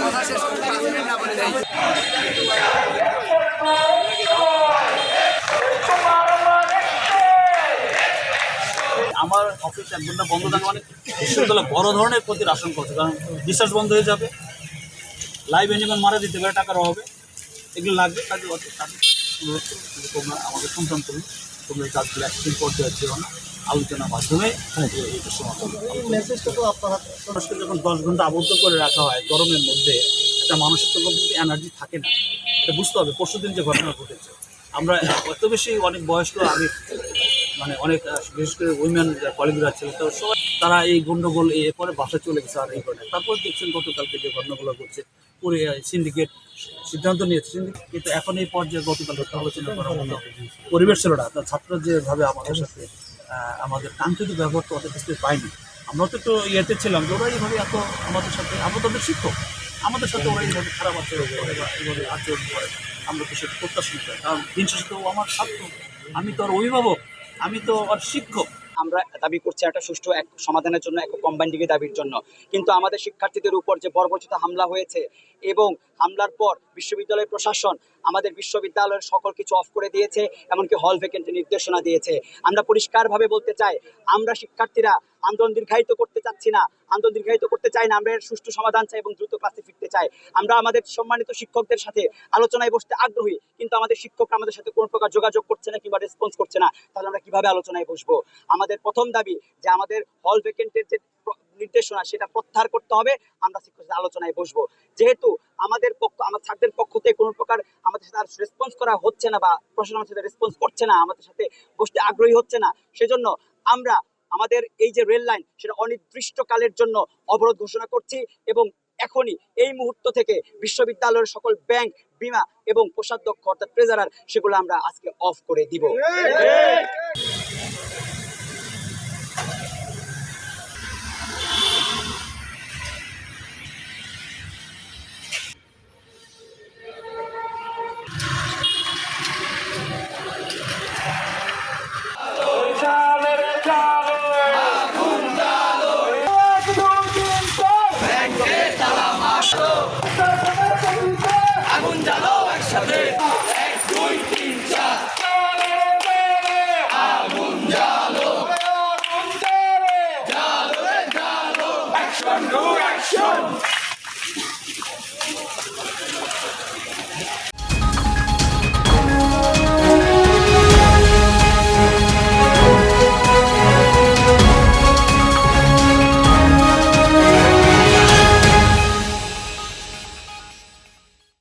কথা শেষ করতে পারছি না বলে যাই অফিস এক ঘণ্টা বন্ধ থাকা মানে বিশ্ববিদ্যালয় বড় ধরনের ক্ষতির আশঙ্কা হচ্ছে কারণ রিসার্চ বন্ধ হয়ে যাবে। লাইভ অ্যানিমেল মারা দিতে পারে টাকার অভাবে। এগুলো লাগবে কাজে অনুরোধ করব তোমরা আমাদের সন্তান তুমি তোমরা এই কাজগুলো একদিন পর্যায়ে যেও না। আলোচনার মাধ্যমে হাতে। মানুষকে যখন দশ ঘণ্টা আবদ্ধ করে রাখা হয় গরমের মধ্যে একটা মানুষের তো কিন্তু এনার্জি থাকে না। এটা বুঝতে হবে পরশু দিন যে ঘটনা ঘটেছে। আমরা এত বেশি অনেক বয়স্ক আমি মানে অনেক বিশেষ করে উইমেন কলিগরা ছিল, তো সবাই তারা এই গন্ডগোল এ পরে বাসা চলে গেছে আর এই করে তারপর দেখছেন গতকালকে যে ঘটনাগুলো করছে পুরে সিন্ডিকেট সিদ্ধান্ত নিয়েছে। কিন্তু এখন এই পর্যায়ে গতকাল আলোচনা করার মতো পরিবেশ ছিল না, তার ছাত্র যেভাবে আমাদের সাথে আমাদের কাঙ্ক্ষিত ব্যবহার তো অত কিছু পাইনি আমরা তো একটু ইয়েতে ছিলাম যে ওরা এইভাবে এত আমাদের সাথে, আমরা তাদের শিক্ষক, আমাদের সাথে ওরা এইভাবে খারাপ আচরণ করে বা এইভাবে আচরণ করে। আমরা তো সেটা প্রত্যাশা করি কারণ দিন শেষে তো আমার ছাত্র, আমি তো আর অভিভাবক। আমি তো শিক্ষক। আমরা দাবি করছি একটা সুষ্ঠু এক সমাধানের জন্য, এক কম্বাইন ডিগ্রি দাবির জন্য। কিন্তু আমাদের শিক্ষার্থীদের উপর যে বর্বরচিত হামলা হয়েছে এবং হামলার পর বিশ্ববিদ্যালয় প্রশাসন আমাদের বিশ্ববিদ্যালয়ের সকল কিছু অফ করে দিয়েছে, এমনকি হল ভ্যাকেন্টের নির্দেশনা দিয়েছে। আমরা পরিষ্কারভাবে বলতে চাই, আমরা শিক্ষার্থীরা আন্দোলন দীর্ঘায়িত করতে চাচ্ছি না, আন্দোলন দীর্ঘায়িত করতে চাই না, আমরা সুষ্ঠু সমাধান চাই এবং দ্রুত ক্লাসে ফিরতে চাই। আমরা আমাদের সম্মানিত শিক্ষকদের সাথে আলোচনায় বসতে আগ্রহী, কিন্তু আমাদের শিক্ষকরা আমাদের সাথে কোনো প্রকার যোগাযোগ করছে না কিংবা রেসপন্স করছে না, তাহলে আমরা কীভাবে আলোচনায় বসবো? আমাদের প্রথম দাবি যে আমাদের হল ভ্যাকেন্টের যে নির্দেশনা, সেটা প্রত্যাহার করতে হবে, আমরা শিক্ষকদের আলোচনায় বসবো। যেহেতু আমাদের পক্ষ আমার ছাত্রদের পক্ষ থেকে কোনো প্রকার আমাদের সাথে আর রেসপন্স করা হচ্ছে না বা প্রশাসন আমাদের সাথে রেসপন্স করছে না, আমাদের সাথে বসতে আগ্রহী হচ্ছে না। সেজন্য আমরা আমাদের এই যে রেল লাইন সেটা অনির্দিষ্টকালের জন্য অবরোধ ঘোষণা করছি এবং এখনই এই মুহূর্ত থেকে বিশ্ববিদ্যালয়ের সকল ব্যাংক বিমা এবং কোষাধ্যক্ষ অর্থাৎ ট্রেজারার সেগুলো আমরা আজকে অফ করে দিব। no action.